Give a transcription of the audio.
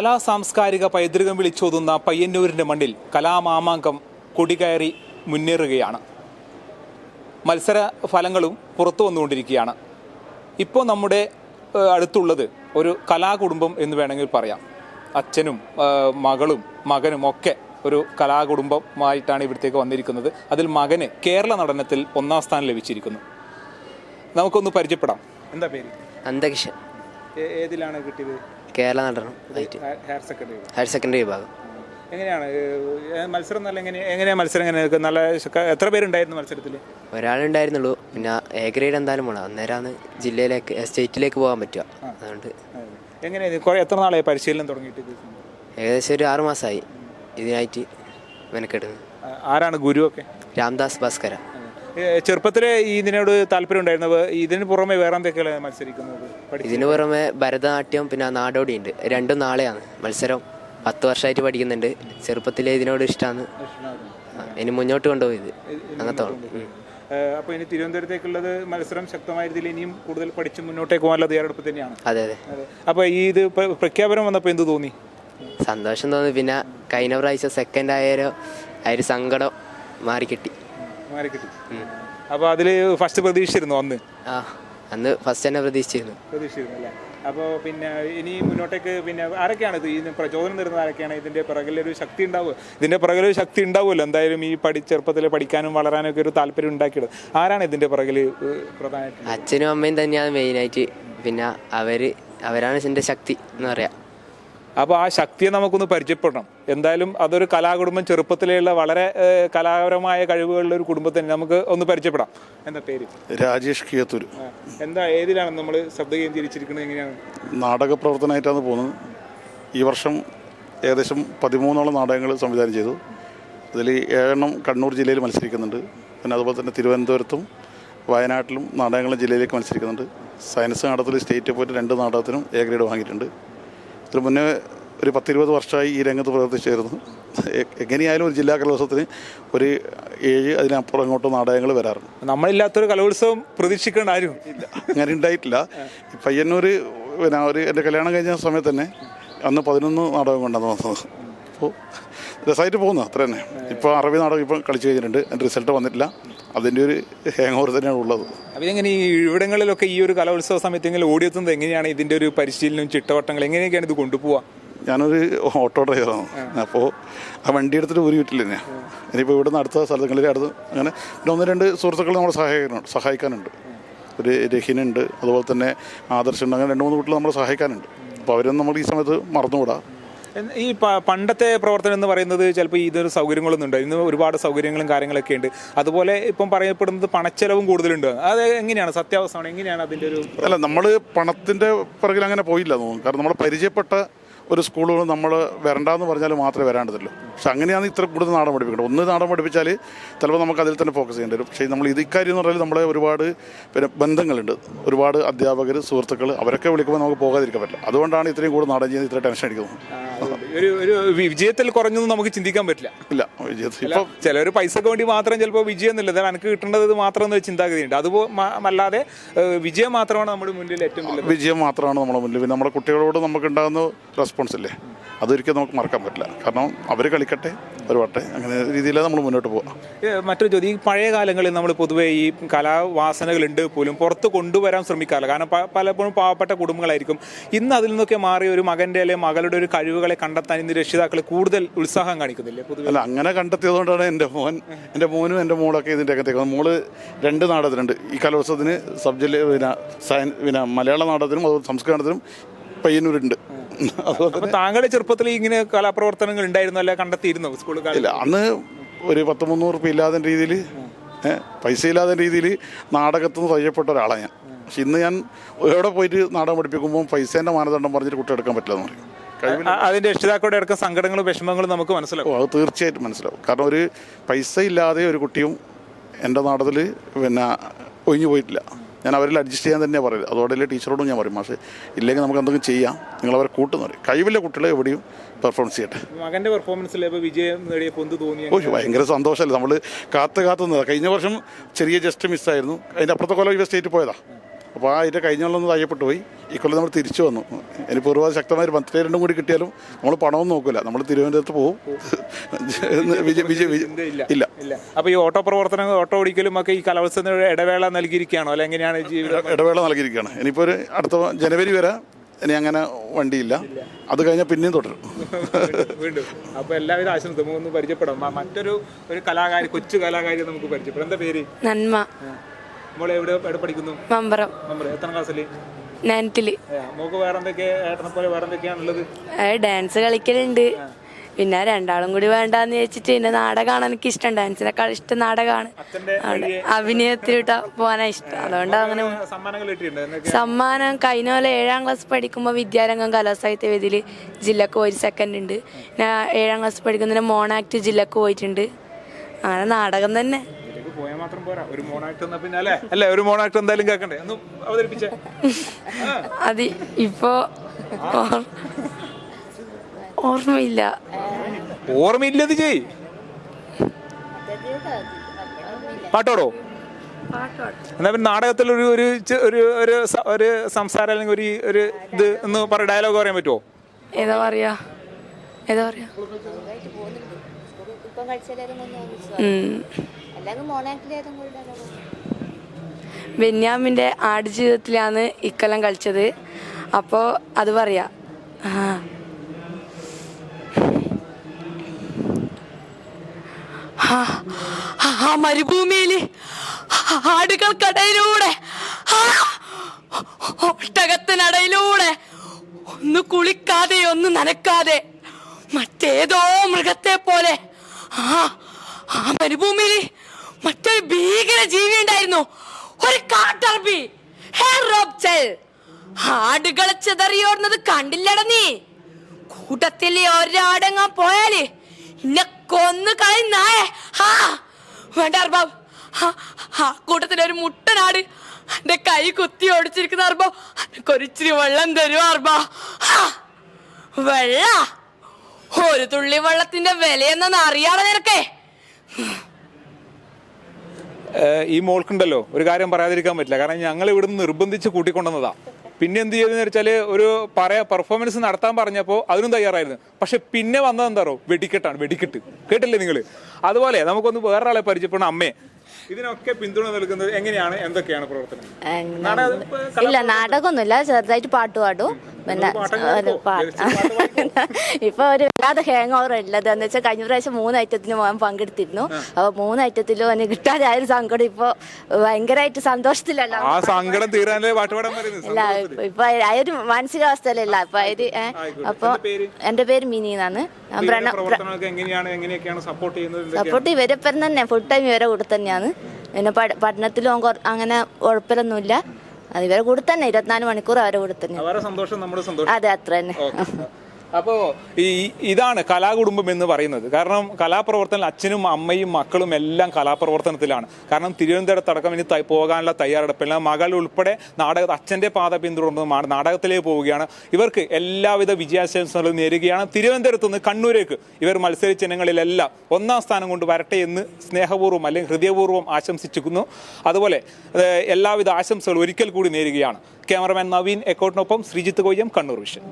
കലാ സാംസ്കാരിക പൈതൃകം വിളിച്ചോതുന്ന പയ്യന്നൂരിന്റെ മണ്ണിൽ കലാമാമാങ്കം കൊടികയറി മുന്നേറുകയാണ്. മത്സര ഫലങ്ങളും പുറത്തു വന്നുകൊണ്ടിരിക്കുകയാണ്. ഇപ്പോൾ നമ്മുടെ അടുത്തുള്ളത് ഒരു കലാകുടുംബം എന്ന് വേണമെങ്കിൽ പറയാം. അച്ഛനും മകളും മകനും ഒക്കെ ഒരു കലാകുടുംബമായിട്ടാണ് ഇവിടത്തേക്ക് വന്നിരിക്കുന്നത്. അതിൽ മകന് കേരള നടനത്തിൽ ഒന്നാം സ്ഥാനം ലഭിച്ചിരിക്കുന്നു. നമുക്കൊന്ന് പരിചയപ്പെടാം. എന്താ പേര്? അന്തരീക്ഷം. ഏതിലാണ് കിട്ടിയത്? കേരള നടനം ഹയർ സെക്കൻഡറി ഹയർ സെക്കൻഡറി വിഭാഗം. എങ്ങനെയാണ്? മത്സരം നല്ല എങ്ങനെ എങ്ങനെയാണ് മത്സരം എങ്ങനെ? നല്ല എത്ര പേരുണ്ടായിരുന്നു മത്സരത്തിൽ ഒരാളുണ്ടായിരുന്നുള്ളൂ പിന്നെ എ ഗ്രേഡ് എന്തായാലും പോകണം അന്നേരമാണ് ജില്ലയിലേക്ക് സ്റ്റേറ്റിലേക്ക് പോകാൻ പറ്റുക. അതുകൊണ്ട് എങ്ങനെ കുറേ എത്ര നാളായി പരിശീലനം തുടങ്ങിയിട്ട്? ഏകദേശം ഒരു ആറുമാസമായി ഇതിനായിട്ട് മെനക്കെടുന്നത്. ആരാണ് ആരാണ് ഗുരുവൊക്കെ? രാംദാസ് ഭാസ്കര. ചെറുപ്പത്തിൽ ഇതിനോട് താല്പര്യം ഉണ്ടായിരുന്നത്. ഇതിന് പുറമെ വേറെ എന്തൊക്കെയാണ് മത്സരിക്കുന്നത്? ഇതിന് പുറമെ ഭരതനാട്യം പിന്നെ നാടോടി ഉണ്ട്. രണ്ടും നാളെയാണ്. മത്സരം പത്ത് വർഷമായിട്ട് പഠിക്കുന്നുണ്ട്. ചെറുപ്പത്തിലെ ഇതിനോട് ഇഷ്ടമാണ്. ഇനി മുന്നോട്ട് കൊണ്ടുപോയത്. അങ്ങനത്തെ അപ്പൊ അപ്പോൾ ഇനി തിരുവനന്തപുരത്തേക്കുള്ളത് മത്സരം ശക്തമായ രീതിയിൽ ഇനിയും കൂടുതൽ പഠിച്ച് മുന്നോട്ടേക്ക് പോകാനുള്ള തയ്യാറെടുപ്പ് തന്നെയാണ്. അതെ അതെ. അപ്പൊ അപ്പോൾ ഈ ഇത് പ്രഖ്യാപനം വന്നപ്പോൾ എന്ത് തോന്നി? സന്തോഷം തോന്നി. പിന്നെ കഴിഞ്ഞ പ്രാവശ്യം സെക്കൻഡ് ആയാലോ ആ ഒരു സങ്കടം മാറിക്കിട്ടി. മാറി കിട്ടി. അപ്പോൾ അതിൽ ഫസ്റ്റ് പ്രതീക്ഷിച്ചിരുന്നു അന്ന്? ആ അന്ന് ഫസ്റ്റ് തന്നെ പ്രതീക്ഷിച്ചിരുന്നു. പ്രതീക്ഷിച്ചിരുന്നു അല്ലേ? അപ്പോൾ പിന്നെ ഇനി മുന്നോട്ടേക്ക് പിന്നെ ആരൊക്കെയാണ് ഇത് ഇതിന് പ്രചോദനം തരുന്നത് ആരൊക്കെയാണ്? ഇതിന്റെ പിറകിലൊരു ശക്തി ഉണ്ടാവുക ഇതിന്റെ പിറകിലൊരു ശക്തി ഉണ്ടാവുമല്ലോ. എന്തായാലും ഈ പഠി ചെറുപ്പത്തിൽ പഠിക്കാനും വളരാനും ഒക്കെ ഒരു താല്പര്യം ഉണ്ടാക്കിയത് ആരാണ് ഇതിന്റെ പിറകിൽ പ്രധാനമായിട്ട് അച്ഛനും അമ്മയും തന്നെയാണ് മെയിനായിട്ട് പിന്നെ അവർ അവരാണ് എന്റെ ശക്തി എന്ന് പറയാം. അപ്പോൾ ആ ശക്തിയെ നമുക്കൊന്ന് പരിചയപ്പെടണം. എന്തായാലും അതൊരു കലാകുടുംബം ചെറുപ്പത്തിലുള്ള വളരെ കലാപരമായ കഴിവുകളുള്ള ഒരു കുടുംബത്തിന് നമുക്ക് ഒന്ന് പരിചയപ്പെടാം. എന്താ പേര്? രാജേഷ് കിയത്തൂർ എന്താ ഏതിലാണ് നമ്മൾ ശബ്ദ കേന്ദ്രീകരിച്ചിരിക്കുന്നത് എങ്ങനെയാണ്? നാടക പ്രവർത്തനമായിട്ടാണ് പോകുന്നത്. ഈ വർഷം ഏകദേശം പതിമൂന്നോളം നാടകങ്ങൾ സംവിധാനം ചെയ്തു. അതിൽ ഏഴെണ്ണം കണ്ണൂർ ജില്ലയിൽ മത്സരിക്കുന്നുണ്ട്. പിന്നെ അതുപോലെ തന്നെ തിരുവനന്തപുരത്തും വയനാട്ടിലും നാടകങ്ങളും ജില്ലയിലേക്ക് മത്സരിക്കുന്നുണ്ട്. സയൻസ് നാടകത്തിൽ സ്റ്റേറ്റ് പോയിട്ട് രണ്ട് നാടകത്തിനും എ ഗ്രേഡ് വാങ്ങിയിട്ടുണ്ട്. ഇതിന് മുന്നേ ഒരു പത്തിരുപത് വർഷമായി ഈ രംഗത്ത് പ്രവർത്തിച്ചായിരുന്നു. എങ്ങനെയായാലും ഒരു ജില്ലാ കലോത്സവത്തിന് ഒരു ഏഴ് അതിനപ്പുറം അങ്ങോട്ട് നാടകങ്ങൾ വരാറുണ്ട്. നമ്മളില്ലാത്തൊരു കലോത്സവം പ്രതീക്ഷിക്കേണ്ട ആരും. ഇല്ല അങ്ങനെ ഉണ്ടായിട്ടില്ല. പയ്യന്നൂർ പിന്നെ ഒരു എന്റെ കല്യാണം കഴിഞ്ഞ സമയത്ത് തന്നെ അന്ന് പതിനൊന്ന് നാടകം കൊണ്ടാണ് വന്നത് അപ്പോൾ രസമായിട്ട് പോകുന്നു അത്ര തന്നെ. ഇപ്പോൾ അറബി നാടകം ഇപ്പം കളിച്ചു കഴിഞ്ഞിട്ടുണ്ട്. അതിന്റെ റിസൾട്ട് വന്നിട്ടില്ല. അതിന്റെ ഒരു ഹാങ് ഓവർ തന്നെയാണ് ഉള്ളത്. അപ്പം എങ്ങനെ ഈ ഇവിടങ്ങളിലൊക്കെ ഈ ഒരു കലോത്സവ സമയത്തെങ്കിലും ഓടിയെത്തുന്നത് എങ്ങനെയാണ്? ഇതിന്റെ ഒരു പരിശീലനം ചിട്ടവട്ടങ്ങൾ എങ്ങനെയൊക്കെയാണ് ഇത് കൊണ്ടുപോവുക ഞാനൊരു ഓട്ടോ ഡ്രൈവറാണ്. അപ്പോൾ ആ വണ്ടി എടുത്തിട്ട് ഊരി വിട്ടില്ല ഞാൻ. ഇനിയിപ്പോൾ ഇവിടുന്ന് അടുത്ത സ്ഥലങ്ങളിൽ അടുത്ത് അങ്ങനെ പിന്നെ ഒന്ന് രണ്ട് സുഹൃത്തുക്കൾ നമ്മളെ സഹായിക്കാനുണ്ട് സഹായിക്കാനുണ്ട്. ഒരു രഹിനുണ്ട് അതുപോലെ തന്നെ ആദർശുണ്ട് അങ്ങനെ രണ്ട് മൂന്ന് വീട്ടിൽ നമ്മളെ സഹായിക്കാനുണ്ട്. അപ്പോൾ അവരൊന്നും നമ്മൾ ഈ സമയത്ത് മറന്നുകൂടാ. ഈ പണ്ടത്തെ പ്രവർത്തനം എന്ന് പറയുന്നത് ചിലപ്പോൾ ഇതൊരു സൗകര്യങ്ങളൊന്നും ഉണ്ട് ഇന്ന് ഒരുപാട് സൗകര്യങ്ങളും കാര്യങ്ങളൊക്കെ ഉണ്ട്. അതുപോലെ ഇപ്പം പറയപ്പെടുന്നത് പണച്ചെലവും കൂടുതലുണ്ട്. അത് എങ്ങനെയാണ്? സത്യാവസ്ഥയാണ് എങ്ങനെയാണ് അതിന്റെ ഒരു അല്ല നമ്മൾ പണത്തിന്റെ പിറകിൽ അങ്ങനെ പോയില്ല തോന്നുന്നു. കാരണം നമ്മൾ പരിചയപ്പെട്ട ഒരു സ്കൂളുകൾ നമ്മൾ വരണ്ടെന്ന് പറഞ്ഞാൽ മാത്രമേ വരാണ്ടതുള്ളൂ പക്ഷെ അങ്ങനെയാണ് ഇത്ര കൂടുതൽ നാടൻ പഠിപ്പിക്കേണ്ടത്. ഒന്ന് നാടൻ പഠിപ്പിച്ചാൽ ചിലപ്പോൾ നമുക്ക് അതിൽ തന്നെ ഫോക്കസ് ചെയ്യേണ്ടി വരും. പക്ഷേ നമ്മൾ ഇത് ഇക്കാര്യം എന്ന് പറഞ്ഞാൽ നമ്മളെ ഒരുപാട് പിന്നെ ബന്ധങ്ങളുണ്ട്. ഒരുപാട് അധ്യാപകർ സുഹൃത്തുക്കൾ അവരൊക്കെ വിളിക്കുമ്പോൾ നമുക്ക് പോകാതിരിക്കാൻ പറ്റില്ല. അതുകൊണ്ടാണ് ഇത്രയും കൂടുതൽ നാടൻ ചെയ്യുന്നത് ഇത്ര ടെൻഷൻ അടിക്കുന്നത്. ഒരു ഒരു വിജയത്തിൽ കുറഞ്ഞൊന്നും നമുക്ക് ചിന്തിക്കാൻ പറ്റില്ല. ഇല്ല വിജയത്തിൽ ഇപ്പോൾ ചിലർ പൈസക്ക് വേണ്ടി മാത്രം ചിലപ്പോൾ വിജയം എന്നില്ല. എനിക്ക് കിട്ടേണ്ടത് ഇത് മാത്രം എന്നൊരു ചിന്താഗതിയുണ്ട്. അല്ലാതെ വിജയം മാത്രമാണ് നമ്മുടെ മുന്നിൽ ഏറ്റവും വിജയം മാത്രമാണ് നമ്മുടെ മുന്നിൽ. പിന്നെ നമ്മുടെ കുട്ടികളോട് നമുക്ക് ഉണ്ടാകുന്ന റെസ്പോൺസ് ഇല്ലേ? അതൊരിക്കലും നമുക്ക് മറക്കാൻ പറ്റില്ല. കാരണം അവർ കളിക്കട്ടെ ഒരു വട്ടെ. അങ്ങനെ രീതിയിലാണ് നമ്മൾ മുന്നോട്ട് പോകാം മറ്റൊരു ചോദ്യം. ഈ പഴയ കാലങ്ങളിൽ നമ്മൾ പൊതുവേ ഈ കലാവാസനകളുണ്ട് പോലും പുറത്ത് കൊണ്ടുവരാൻ ശ്രമിക്കാറില്ല. കാരണം പലപ്പോഴും പാവപ്പെട്ട കുടുംബങ്ങളായിരിക്കും. ഇന്ന് അതിൽ നിന്നൊക്കെ മാറി ഒരു മകന്റെ അല്ലെങ്കിൽ മകളുടെ ഒരു കഴിവുകളെ കണ്ടെത്താൻ ഇന്ന് രക്ഷിതാക്കൾ കൂടുതൽ ഉത്സാഹം കാണിക്കുന്നില്ലേ പൊതുവെ? അല്ല അങ്ങനെ കണ്ടെത്തിയതുകൊണ്ടാണ് എന്റെ മോൻ എന്റെ മോനും എന്റെ മോളൊക്കെ ഇതിന്റെ അകത്തേക്ക് മോൾ രണ്ട് നാടകത്തിനുണ്ട് ഈ കലോത്സവത്തിന് സബ് ജില്ല പിന്നെ സയൻ പിന്നെ മലയാള നാടകത്തിനും അതുപോലെ സംസ്കൃതത്തിനും പയ്യന്നൂരുണ്ട്. താങ്കളുടെ ചെറുപ്പത്തിൽ ഇങ്ങനെ കലാപ്രവർത്തനങ്ങൾ ഉണ്ടായിരുന്നു അല്ലെ കണ്ടെത്തിയിരുന്നു സ്കൂൾ ഇല്ല അന്ന് ഒരു പത്ത് മുന്നൂറ് റുപ്യ ഇല്ലാതെ രീതിയിൽ പൈസ ഇല്ലാതെ രീതിയിൽ നാടകത്തിന് തയ്യപ്പെട്ട ഒരാളാണ് ഞാൻ. പക്ഷെ ഇന്ന് ഞാൻ എവിടെ പോയിട്ട് നാടകം പഠിപ്പിക്കുമ്പോൾ പൈസേന്റെ മാനദണ്ഡം പറഞ്ഞിട്ട് കുട്ടി എടുക്കാൻ പറ്റില്ല എന്ന് പറയും അതിന്റെ രക്ഷിതാക്കളുടെ അടക്കം സങ്കടങ്ങളും വിഷമങ്ങളും നമുക്ക് മനസ്സിലാവും. അത് തീർച്ചയായിട്ടും മനസ്സിലാവും. കാരണം ഒരു പൈസ ഇല്ലാതെ ഒരു കുട്ടിയും എന്റെ നാടകത്തിൽ പിന്നെ ഒഴിഞ്ഞു പോയിട്ടില്ല. ഞാൻ അവരിൽ അഡ്ജസ്റ്റ് ചെയ്യാൻ തന്നെയാണ് പറയുന്നത് അതോടെ ടീച്ചറോടും ഞാൻ പറയും പക്ഷേ ഇല്ലെങ്കിൽ നമുക്ക് എന്തെങ്കിലും ചെയ്യാം. നിങ്ങൾ അവരെ കൂട്ടുന്നവർ കഴിവില്ല കുട്ടികളെ എവിടെയും പെർഫോമൻസ് ചെയ്യട്ടെ. മകന്റെ പെർഫോമൻസിൽ വിജയം നേടിയപ്പോൾ എന്ത് തോന്നി ഓ ഭയങ്കര സന്തോഷമല്ലേ നമ്മൾ കാത്ത് കാത്ത് നിന്നതാണ് കഴിഞ്ഞ വർഷം ചെറിയ ജസ്റ്റ് മിസ്സായിരുന്നു അതിന്റെ അപ്പുറത്തെ കൊല്ലം ഇവ സ്റ്റേറ്റ് പോയതാണ് അപ്പോൾ ആ അതിന്റെ കഴിഞ്ഞ കൊല്ലം ഒന്ന് തയ്യപ്പെട്ടു പോയി. ഇക്കൊല്ലം നമ്മൾ തിരിച്ചു വന്നു. ഇനി പൂർവ ശക്തമായ ഒരു മന്ത്രി രണ്ടും കൂടി കിട്ടിയാലും നമ്മൾ പണമൊന്നും നോക്കില്ല നമ്മൾ തിരുവനന്തപുരത്ത് പോകും ഇല്ല ഇല്ല ഇല്ല. ഈ ഓട്ടോ പ്രവർത്തനം ഓട്ടോ ഓടിക്കലും ഒക്കെ ഈ കാലാവസ്ഥ ഇടവേള നൽകിയിരിക്കുകയാണോ? അല്ല എങ്ങനെയാണ് ജീവിതം? ഇടവേള നൽകിയിരിക്കുകയാണ്. ഇനിയിപ്പോൾ ഒരു അടുത്ത ജനുവരി വരെ ഇനി അങ്ങനെ വണ്ടിയില്ല. അത് കഴിഞ്ഞാൽ പിന്നെയും തുടരും. വീണ്ടും അപ്പോൾ എല്ലാവിധ ആശംസ നമുക്കൊന്ന് പരിചയപ്പെടാം. മറ്റൊരു ഒരു കലാകാരി കൊച്ചു കലാകാരി നമുക്ക് പരിചയപ്പെടാം. എന്താ പേര്? നന്മ. മോളെ എവിടെ എവിടെ പഠിക്കുന്നു? മമ്പറം. എത്ര ക്ലാസ്സിൽ നയൻത്തിൽ മോക്ക് ഏട്ടനെ പോലെ ഡാൻസ് കളിക്കലുണ്ട്. പിന്നെ രണ്ടാളും കൂടി വേണ്ടാന്ന് വെച്ചിട്ട് പിന്നെ നാടകമാണ് എനിക്ക് ഇഷ്ടം ഡാൻസിനേക്കാൾ ഇഷ്ടം നാടകമാണ് അഭിനയത്തിൽ പോകാനാ ഇഷ്ടം. അതുകൊണ്ട് അങ്ങനെ സമ്മാനം കഴിഞ്ഞ പോലെ ഏഴാം ക്ലാസ് പഠിക്കുമ്പോൾ വിദ്യാരംഗം കലാസാഹിത്യ വേദിയിൽ ജില്ലക്ക് പോയി സെക്കൻഡ് ഉണ്ട്. പിന്നെ ഏഴാം ക്ലാസ് പഠിക്കുന്നതിന് മോണാക്ട് ജില്ലക്ക് പോയിട്ടുണ്ട്. അങ്ങനെ നാടകം തന്നെ. പോയാൽ മാത്രം പോരാ. ഒരു മോണാക്ട് എന്നാ പിന്നെ അല്ലേ? അല്ലേ ഒരു മോണാക്ട് എന്തായാലും കേൾക്കണ്ടേ ഒന്ന് അവതരിപ്പിച്ചേ. അത് ഇപ്പോ ഓർ- ഓർമ്മയില്ല. ഓർമ്മയില്ലത് ചെയ് പാട്ടോടോ? എന്നാ പിന്നെ നാടകത്തിൽ ഒരു ഒരു ഒരു ഒരു ഒരു സംസാരം അല്ലെങ്കിൽ ഒരു ഒരു ഇത് എന്ന് പറ ഡയലോഗ് പറയാൻ പറ്റുമോ ഏതാ പറയാ? ഏതാ പറയാ? കളിച്ചാലും. അല്ലെങ്കിൽ ബെന്യാമിന്റെ ആടുജീവിതത്തിലാണ് ഇക്കൊല്ലം കളിച്ചത്. അപ്പോൾ അത് പറയാ. ആ. മരുഭൂമിയിൽ ആടുകൾക്കടയിലൂടെ ഒട്ടകത്തിനടയിലൂടെ ഒന്ന് കുളിക്കാതെ ഒന്ന് നനക്കാതെ മറ്റേതോ മൃഗത്തെ പോലെ ആ ആ മരുഭൂമിയിൽ മറ്റൊരു ഭീകര ജീവി ഉണ്ടായിരുന്നു. ഒരു കാട്ടർബി ആടുകളെ ചിതറിയോടുന്നത് കണ്ടില്ലട നീ. കൂട്ടത്തിൽ ഒരാടെങ്ങാ പോയാൽ ഇന്നെ കൊന്നു കളയുന്നായേ. ഹാ വേണ്ട അർബാബ്. ആ കൂട്ടത്തിൽ ഒരു മുട്ടനാട് എന്റെ കൈ കുത്തി ഓടിച്ചിരിക്കുന്ന അർബോ എനിക്കൊരിച്ചിരി വെള്ളം തരുമോ അർബാ വെള്ള. ഒരു തുള്ളി വെള്ളത്തിന്റെ വിലയെന്നു അറിയാതെ നിനക്കേ? ഈ മോൾക്കുണ്ടല്ലോ. ഒരു കാര്യം പറയാതിരിക്കാൻ പറ്റില്ല. കാരണം ഞങ്ങൾ ഇവിടുന്ന് നിർബന്ധിച്ച് കൂട്ടിക്കൊണ്ടുവന്നതാ. പിന്നെ എന്ത് ചെയ്തെന്ന് വെച്ചാൽ ഒരു പറയാ പെർഫോമൻസ് നടത്താൻ പറഞ്ഞപ്പോൾ അതിനും തയ്യാറായിരുന്നു. പക്ഷെ പിന്നെ വന്നത് എന്താറോ വെടിക്കെട്ടാണ്. വെടിക്കെട്ട്. കേട്ടില്ലേ നിങ്ങൾ അതുപോലെ നമുക്കൊന്ന് വേറൊരാളെ പരിചയപ്പെടണം അമ്മേ. ഇതിനൊക്കെ പിന്തുണ നൽകുന്നത് എങ്ങനെയാണ്? എന്തൊക്കെയാണ് പ്രവർത്തനം? ഇല്ല നാടകമൊന്നുമില്ല. ചെറുതായിട്ട് പാട്ട് പാടും. പിന്നെ ഒരു ഒരു വല്ലാതെ ഹാങ് ഓവർ ഉള്ളത്. എന്ന് വെച്ചാൽ കഴിഞ്ഞ പ്രാവശ്യം മൂന്ന് ഐറ്റത്തിന് മോൻ പങ്കെടുത്തിരുന്നു. അപ്പൊ മൂന്ന് ഐറ്റത്തിലും അവന് കിട്ടാതെ ആയൊരു സങ്കടം ഇപ്പൊ ഭയങ്കരമായിട്ട് സന്തോഷത്തിലല്ല. ആ സങ്കടം തീരാനല്ലേ പാട്ട് പാടാൻ പറയുന്നത്? ഇല്ല ഇപ്പൊ- അതൊരു ആ ഒരു മാനസികാവസ്ഥയിലല്ല. അപ്പൊ അതിന് അപ്പോൾ അപ്പൊ പേര്? എന്റെ പേര് മിനി എന്നാണ്. സപ്പോർട്ട് ചെയ്യുന്നത്? എന്തൊക്കെയാണ്? സപ്പോർട്ട് ഇവരെപ്പം തന്നെ ഫുൾ ടൈം ഇവരെ കൂടെ തന്നെയാണ്. പിന്നെ പഠനത്തിലും അങ്ങനെ കുഴപ്പമൊന്നുമില്ല അത് ഇവരെ കൂടെ തന്നെ ഇരുപത്തിനാല് മണിക്കൂർ അവരെ കൂടെ തന്നെ. അവരുടെ സന്തോഷം നമ്മുടെ സന്തോഷം. അതെ അത്ര തന്നെ അപ്പോൾ ഈ ഇതാണ് കലാകുടുംബം എന്ന് പറയുന്നത്. കാരണം കലാപ്രവർത്തനം അച്ഛനും അമ്മയും മക്കളും എല്ലാം കലാപ്രവർത്തനത്തിലാണ്. കാരണം തിരുവനന്തപുരത്തടക്കം ഇനി പോകാനുള്ള തയ്യാറെടുപ്പെല്ലാം. മകൾ ഉൾപ്പെടെ നാടക അച്ഛന്റെ പാത പിന്തുടർന്ന് നാടകത്തിലേക്ക് പോവുകയാണ്. ഇവർക്ക് എല്ലാവിധ വിജയാശംസകളും നേരുകയാണ്. തിരുവനന്തപുരത്ത് നിന്ന് കണ്ണൂരേക്ക് ഇവർ മത്സരിച്ച ഇനങ്ങളിലെല്ലാം ഒന്നാം സ്ഥാനം കൊണ്ട് വരട്ടെ എന്ന് സ്നേഹപൂർവം അല്ലെങ്കിൽ ഹൃദയപൂർവം ആശംസിച്ചിരിക്കുന്നു. അതുപോലെ എല്ലാവിധ ആശംസകളും ഒരിക്കൽ കൂടി നേരുകയാണ്. ക്യാമറമാൻ നവീൻ എക്കോട്ടിനൊപ്പം ശ്രീജിത്ത് കൊയ്യം കണ്ണൂർ വിഷൻ.